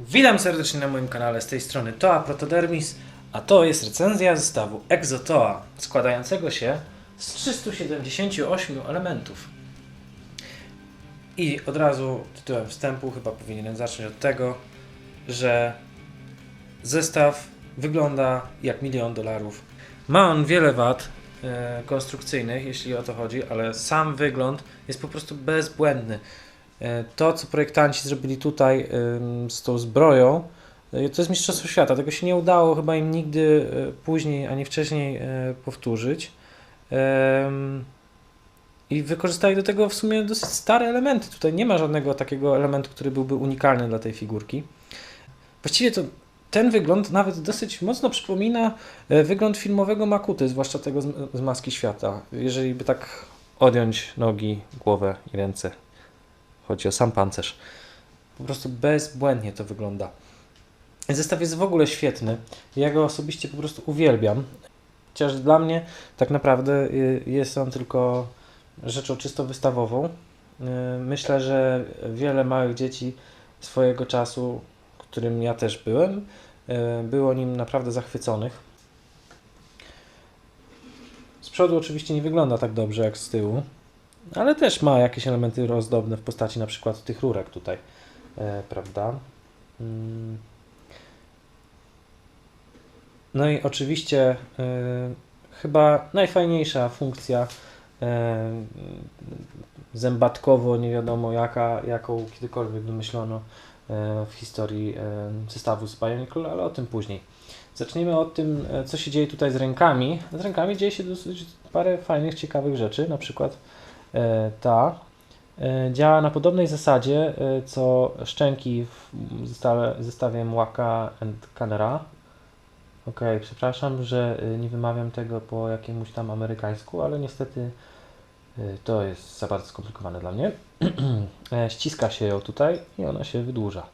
Witam serdecznie na moim kanale z tej strony Toa Protodermis, a to jest recenzja zestawu Exotoa, składającego się z 378 elementów. I od razu tytułem wstępu chyba powinienem zacząć od tego, że zestaw wygląda jak milion dolarów. Ma on wiele wad e, konstrukcyjnych, jeśli o to chodzi, ale sam wygląd jest po prostu bezbłędny. E, To, co projektanci zrobili tutaj z tą zbroją, e, to jest Mistrzostwo Świata. Tego się nie udało chyba im nigdy e, później ani wcześniej powtórzyć. I wykorzystali do tego w sumie dosyć stare elementy. Tutaj nie ma żadnego takiego elementu, który byłby unikalny dla tej figurki. Właściwie to ten wygląd nawet dosyć mocno przypomina wygląd filmowego Makuty, zwłaszcza tego z Maski Świata. Jeżeli by tak odjąć nogi, głowę i ręce. Chodzi o sam pancerz. Po prostu bezbłędnie to wygląda. Zestaw jest w ogóle świetny. Ja go osobiście po prostu uwielbiam. Chociaż dla mnie tak naprawdę y, jest on tylko rzeczą czysto wystawową. Y, Myślę, że wiele małych dzieci swojego czasu, którym ja też byłem, y, było nim naprawdę zachwyconych. Z przodu oczywiście nie wygląda tak dobrze jak z tyłu, ale też ma jakieś elementy ozdobne w postaci na przykład tych rurek tutaj, e, prawda? Mm. No i oczywiście e, chyba najfajniejsza funkcja e, zębatkowo, nie wiadomo jaka, jaką kiedykolwiek wymyślono w historii zestawu z Bionicle, ale o tym później. Zacznijmy od tym, co się dzieje tutaj z rękami. Z rękami dzieje się dosyć parę fajnych, ciekawych rzeczy, na przykład ta e, działa na podobnej zasadzie e, co szczęki w zestawie, zestawie Mwaka and Canera. Ok, przepraszam, że e, nie wymawiam tego po jakiemuś tam amerykańsku, ale niestety e, to jest za bardzo skomplikowane dla mnie. E, Ściska się ją tutaj i ona się wydłuża.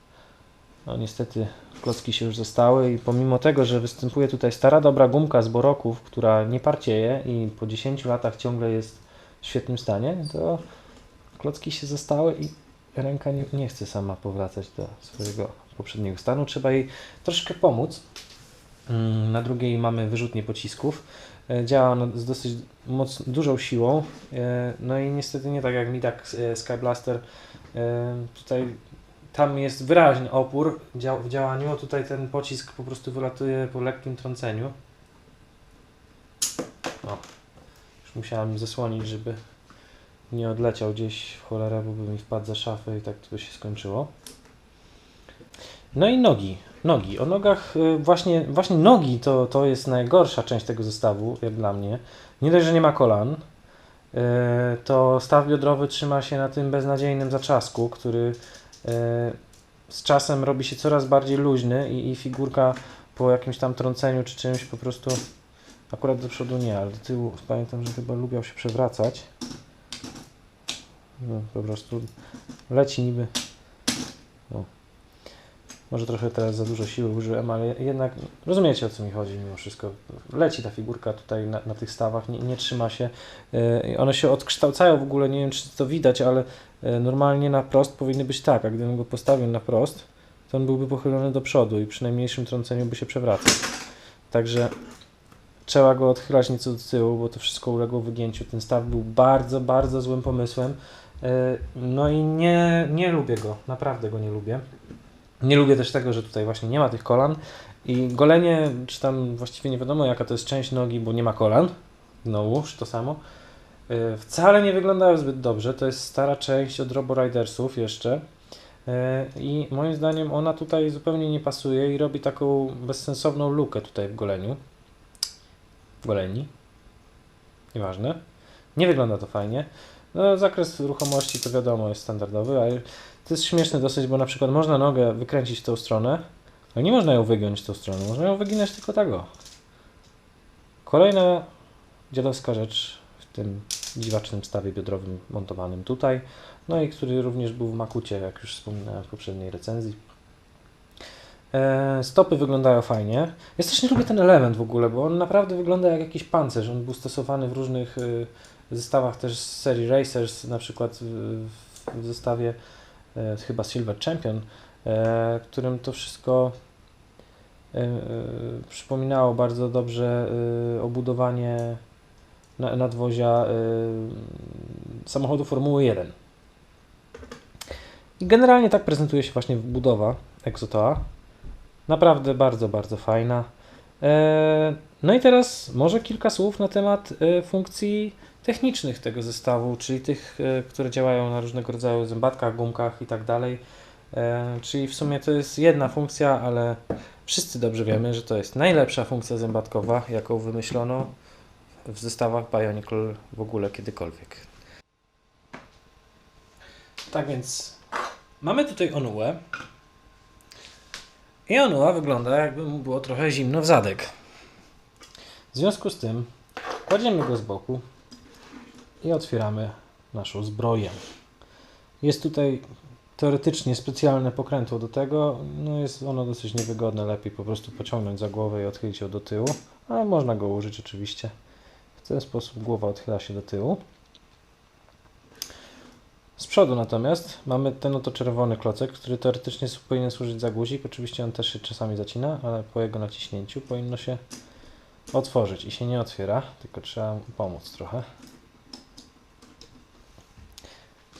No niestety klocki się już zostały i pomimo tego, że występuje tutaj stara dobra gumka z boroków, która nie parcieje i po 10 latach ciągle jest w świetnym stanie, to klocki się zostały i ręka nie, nie chce sama powracać do swojego poprzedniego stanu. Trzeba jej troszkę pomóc. Mm, Na drugiej mamy wyrzutnie pocisków. E, Działa z dosyć moc, dużą siłą. E, No i niestety nie tak jak mi tak e, Skyblaster. E, Tutaj tam jest wyraźny opór w działaniu, tutaj ten pocisk po prostu wylatuje po lekkim trąceniu. O, musiałem zasłonić, żeby nie odleciał gdzieś w cholerę, bo by mi wpadł za szafę i tak to się skończyło. No i nogi. Nogi. O nogach, y, właśnie, właśnie nogi to, to jest najgorsza część tego zestawu, jak dla mnie. Nie dość, że nie ma kolan, y, to staw biodrowy trzyma się na tym beznadziejnym zatrzasku, który y, z czasem robi się coraz bardziej luźny i, i figurka po jakimś tam trąceniu czy czymś po prostu, akurat do przodu nie, ale do tyłu pamiętam, że chyba lubiał się przewracać. No, po prostu leci niby. O. Może trochę teraz za dużo siły użyłem, ale jednak rozumiecie o co mi chodzi mimo wszystko. Leci ta figurka tutaj na, na tych stawach, nie, nie trzyma się. Yy, one się odkształcają w ogóle, nie wiem czy to widać, ale yy, normalnie na prost powinny być tak, a gdybym go postawił na prost, to on byłby pochylony do przodu i przy najmniejszym trąceniu by się przewracał. Także trzeba go odchylać nieco do tyłu, bo to wszystko uległo wygięciu. Ten staw był bardzo, bardzo złym pomysłem. Yy, No i nie, nie lubię go, naprawdę go nie lubię. Nie lubię też tego, że tutaj właśnie nie ma tych kolan i golenie, czy tam właściwie nie wiadomo jaka to jest część nogi, bo nie ma kolan, znowuż to samo, yy, wcale nie wyglądają zbyt dobrze. To jest stara część od Robo Ridersów jeszcze yy, i moim zdaniem ona tutaj zupełnie nie pasuje i robi taką bezsensowną lukę tutaj w goleniu. Goleni. Nieważne. Nie wygląda to fajnie. No, zakres ruchomości to wiadomo jest standardowy, ale to jest śmieszne dosyć, bo na przykład można nogę wykręcić w tą stronę, ale nie można ją wygiąć w tą stronę, można ją wyginać tylko tak o. Kolejna dziadowska rzecz w tym dziwacznym stawie biodrowym montowanym tutaj, no i który również był w Makucie, jak już wspominałem w poprzedniej recenzji. E, Stopy wyglądają fajnie. Ja też nie lubię ten element w ogóle, bo on naprawdę wygląda jak jakiś pancerz. On był stosowany w różnych y, zestawach też z serii Racers, na przykład w, zestawie e, chyba Silver Champion e, którym to wszystko e, e, przypominało bardzo dobrze e, obudowanie na, nadwozia e, samochodu Formuły 1. I generalnie tak prezentuje się właśnie budowa Exotoa. Naprawdę bardzo, bardzo fajna. E, No i teraz może kilka słów na temat e, funkcji technicznych tego zestawu, czyli tych, e, które działają na różnego rodzaju zębatkach, gumkach i tak dalej. Czyli w sumie to jest jedna funkcja, ale wszyscy dobrze wiemy, że to jest najlepsza funkcja zębatkowa, jaką wymyślono w zestawach Bionicle w ogóle kiedykolwiek. Tak więc mamy tutaj Onułę. I Onuła wygląda jakby mu było trochę zimno w zadek. W związku z tym kładziemy go z boku i otwieramy naszą zbroję. Jest tutaj teoretycznie specjalne pokrętło do tego. No jest ono dosyć niewygodne, lepiej po prostu pociągnąć za głowę i odchylić ją do tyłu, ale można go użyć oczywiście. W ten sposób głowa odchyla się do tyłu. Z przodu natomiast mamy ten oto czerwony klocek, który teoretycznie powinien służyć za guzik. Oczywiście on też się czasami zacina, ale po jego naciśnięciu powinno się otworzyć i się nie otwiera, tylko trzeba pomóc trochę.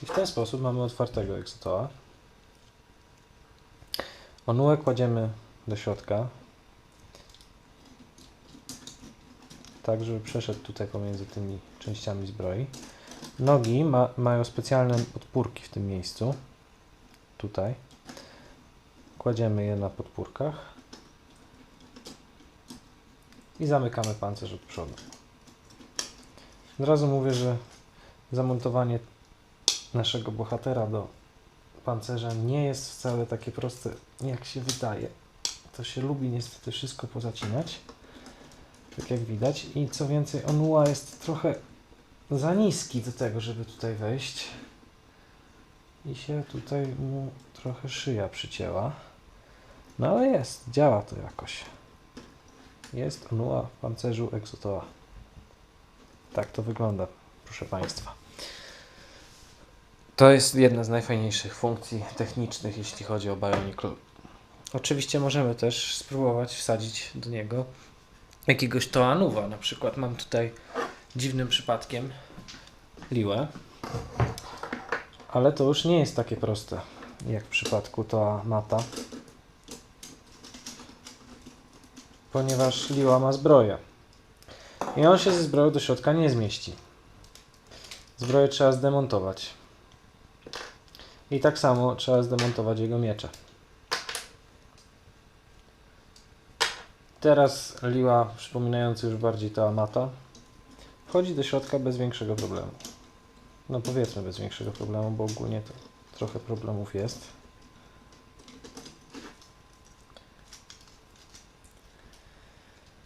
I w ten sposób mamy otwartego Exotoa. Onułę kładziemy do środka, tak żeby przeszedł tutaj pomiędzy tymi częściami zbroi. Nogi ma, mają specjalne podpórki w tym miejscu. Tutaj. Kładziemy je na podpórkach. I zamykamy pancerz od przodu. Od razu mówię, że zamontowanie naszego bohatera do pancerza nie jest wcale takie proste, jak się wydaje. To się lubi niestety wszystko pozacinać. Tak jak widać. I co więcej, Onua jest trochę za niski do tego, żeby tutaj wejść. I się tutaj mu trochę szyja przycięła. No ale jest, działa to jakoś. Jest Onua w pancerzu Exotoa. Tak to wygląda, proszę Państwa. To jest jedna z najfajniejszych funkcji technicznych, jeśli chodzi o Bionicle. Oczywiście możemy też spróbować wsadzić do niego jakiegoś Toanuwa. Na przykład mam tutaj dziwnym przypadkiem liłę. Ale to już nie jest takie proste, jak w przypadku Toa Mata. Ponieważ liła ma zbroję. I on się ze zbroją do środka nie zmieści. Zbroję trzeba zdemontować. I tak samo trzeba zdemontować jego miecze. Teraz liła, przypominający już bardziej to Amata, wchodzi do środka bez większego problemu. No powiedzmy bez większego problemu, bo ogólnie to trochę problemów jest.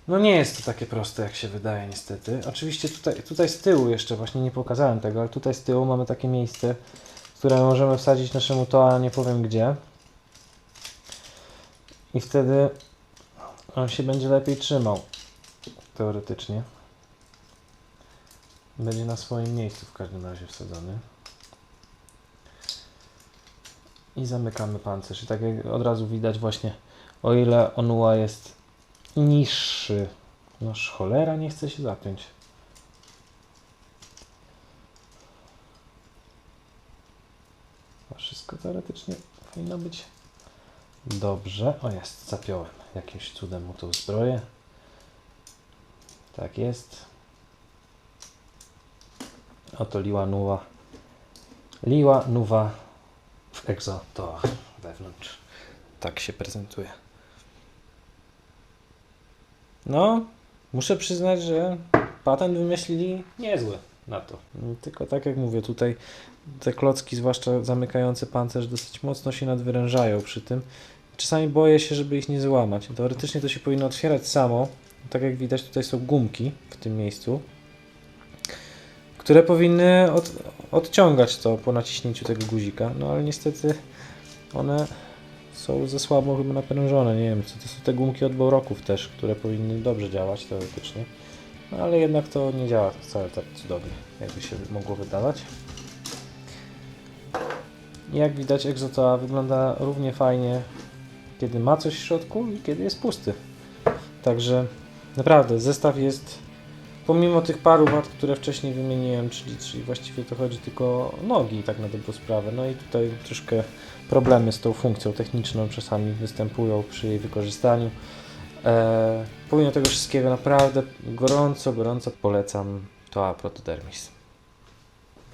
No nie jest to takie proste, jak się wydaje niestety. Oczywiście tutaj, tutaj z tyłu jeszcze, właśnie nie pokazałem tego, ale tutaj z tyłu mamy takie miejsce, które możemy wsadzić naszemu toa, nie powiem gdzie. I wtedy on się będzie lepiej trzymał, teoretycznie. Będzie na swoim miejscu w każdym razie wsadzony. I zamykamy pancerz. I tak jak od razu widać właśnie, o ile Onua jest niższy, noż cholera nie chce się zapiąć. Wszystko teoretycznie powinno być dobrze. O jest, zapiąłem. Jakimś cudem mu tą zbroję. Tak jest. Oto liła nuwa. Liła nuwa w egzo to wewnątrz. Tak się prezentuje. No, muszę przyznać, że patent wymyślili niezły na to. Tylko tak jak mówię, tutaj te klocki, zwłaszcza zamykające pancerz, dosyć mocno się nadwyrężają przy tym. Czasami boję się, żeby ich nie złamać. Teoretycznie to się powinno otwierać samo. Tak jak widać, tutaj są gumki w tym miejscu, które powinny od, odciągać to po naciśnięciu tego guzika. No ale niestety one są za słabo chyba naprężone. Nie wiem, co to są te gumki od Boroków też, które powinny dobrze działać teoretycznie. No ale jednak to nie działa wcale tak cudownie, jakby się mogło wydawać. Jak widać, Exotoa wygląda równie fajnie, kiedy ma coś w środku i kiedy jest pusty. Także naprawdę zestaw jest, pomimo tych paru wad, które wcześniej wymieniłem, czyli, czyli właściwie to chodzi tylko o nogi, tak na dobrą sprawę. No i tutaj troszkę problemy z tą funkcją techniczną czasami występują przy jej wykorzystaniu. Eee, pomimo tego wszystkiego naprawdę gorąco, gorąco polecam Toa Protodermis.